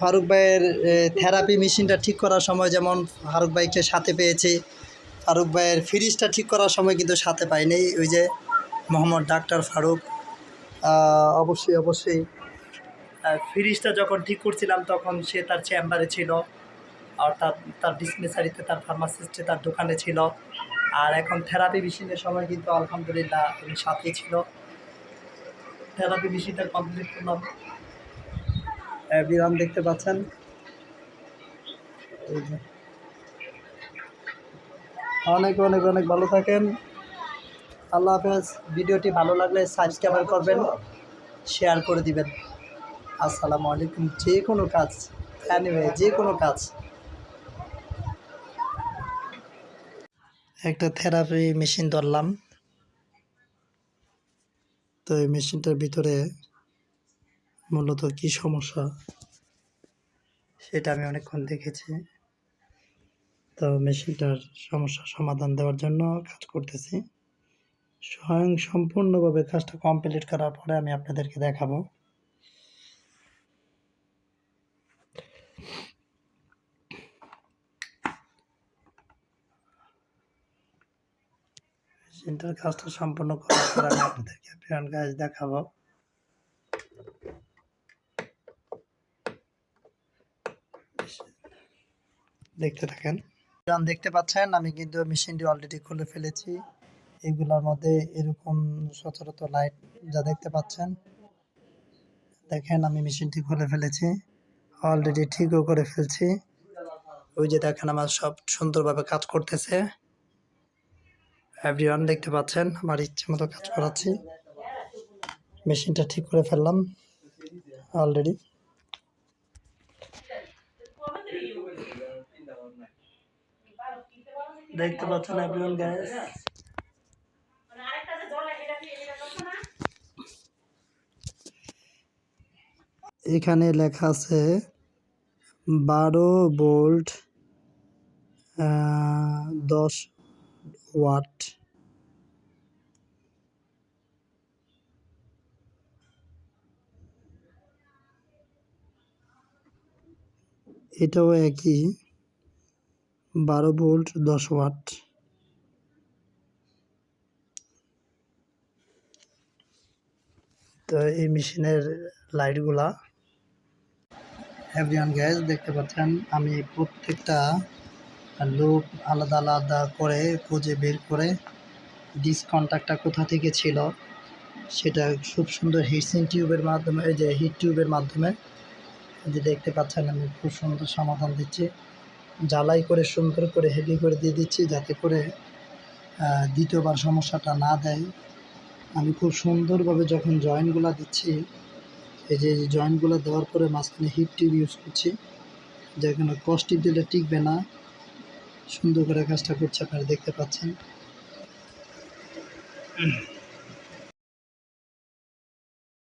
ফারুক ভাইয়ের থেরাপি মেশিনটা ঠিক করার সময় যেমন ফারুক ভাইকে সাথে পেয়েছি, ফারুক ভাইয়ের ফ্রিজটা ঠিক করার সময় কিন্তু সাথে পাইনি, ওই যে মোহাম্মদ ডাক্তার ফারুক। অবশ্যই অবশ্যই। ফ্রিজটা যখন ঠিক করছিলাম তখন সে তার চেম্বারে ছিল, আর তার তার ডিসপেন্সারিতে তার ফার্মাসিস্টে তার দোকানে ছিল। আর এখন থেরাপি মেশিনের সময় কিন্তু আলহামদুলিল্লাহ উনি সাথেই ছিল। থেরাপি মেশিনটা কমপ্লিট করলাম। বিরাম দেখতে পাচ্ছেন। অনেক অনেক অনেক ভালো থাকেন। আল্লাহ হাফেজ। ভিডিওটি ভালো লাগলে সাবস্ক্রাইব করবেন, শেয়ার করে দিবেন। আসসালামু আলাইকুম। যে কোনো কাজ অ্যানিওয়ে যে কোনো কাজ। একটা থেরাপি মেশিন ধরলাম। তো এই মেশিনটার ভিতরে মূলত কি সমস্যা? সেটা আমি অনেকক্ষণ দেখেছি। তো মেশিনটার সমস্যার সমাধান দেওয়ার জন্য কাজ করতেছি। স্বয়ং সম্পূর্ণভাবে কাজটা কমপ্লিট করার পরে আমি আপনাদেরকে দেখাবো। মেশিনটার কাজটা সম্পূর্ণ করার পরে আমি আপনাদেরকে কাজ দেখাবো। দেখতে থাকেন। যেমন দেখতে পাচ্ছেন, আমি কিন্তু মেশিনটি অলরেডি খুলে ফেলেছি। এগুলোর মধ্যে এরকম সচরাচর লাইট যা দেখতে পাচ্ছেন, দেখেন আমি মেশিনটি খুলে ফেলেছি অলরেডি ঠিকও করে ফেলছি। ওই যে দেখেন আমার সব সুন্দরভাবে কাজ করতেছে। এভরিওয়ান দেখতে পাচ্ছেন, আমার ইচ্ছে মতো কাজ করাচ্ছি। মেশিনটা ঠিক করে ফেললাম অলরেডি দেখতে পাচ্ছেন এভরিওয়ান গাইস এখানে লেখা আছে বারো ভোল্ট দশ ওয়াট। এটাও একই। বারো ভোল্ট, দশ ওয়াট। তো এই মেশিনের লাইটগুলা এভরিওয়ান গ্যাস, দেখতে পাচ্ছেন, আমি প্রত্যেকটা লুপ আলাদা আলাদা করে খুঁজে বের করে ডিসকন্ট্যাক্টটা কোথা থেকে ছিল, সেটা খুব সুন্দর হিটসিং টিউবের মাধ্যমে যে হিট টিউবের মাধ্যমে যে দেখতে পাচ্ছেন, আমি খুব সুন্দর সমাধান দিচ্ছি। জ্বালাই করে, সুন্দর করে হেভি করে দিয়ে দিচ্ছি যাতে করে দ্বিতীয়বার সমস্যাটা না দেয়। আমি খুব সুন্দরভাবে যখন জয়েন্টগুলো দিচ্ছি, এই যে জয়েন্টগুলো দেওয়ার পরে মাঝখানে হিট টিউব ইউজ করছি যেখানে কস্ট টিপ দিলে টিকবে না। সুন্দর করে কাজটা করছে আপনারা দেখতে পাচ্ছেন।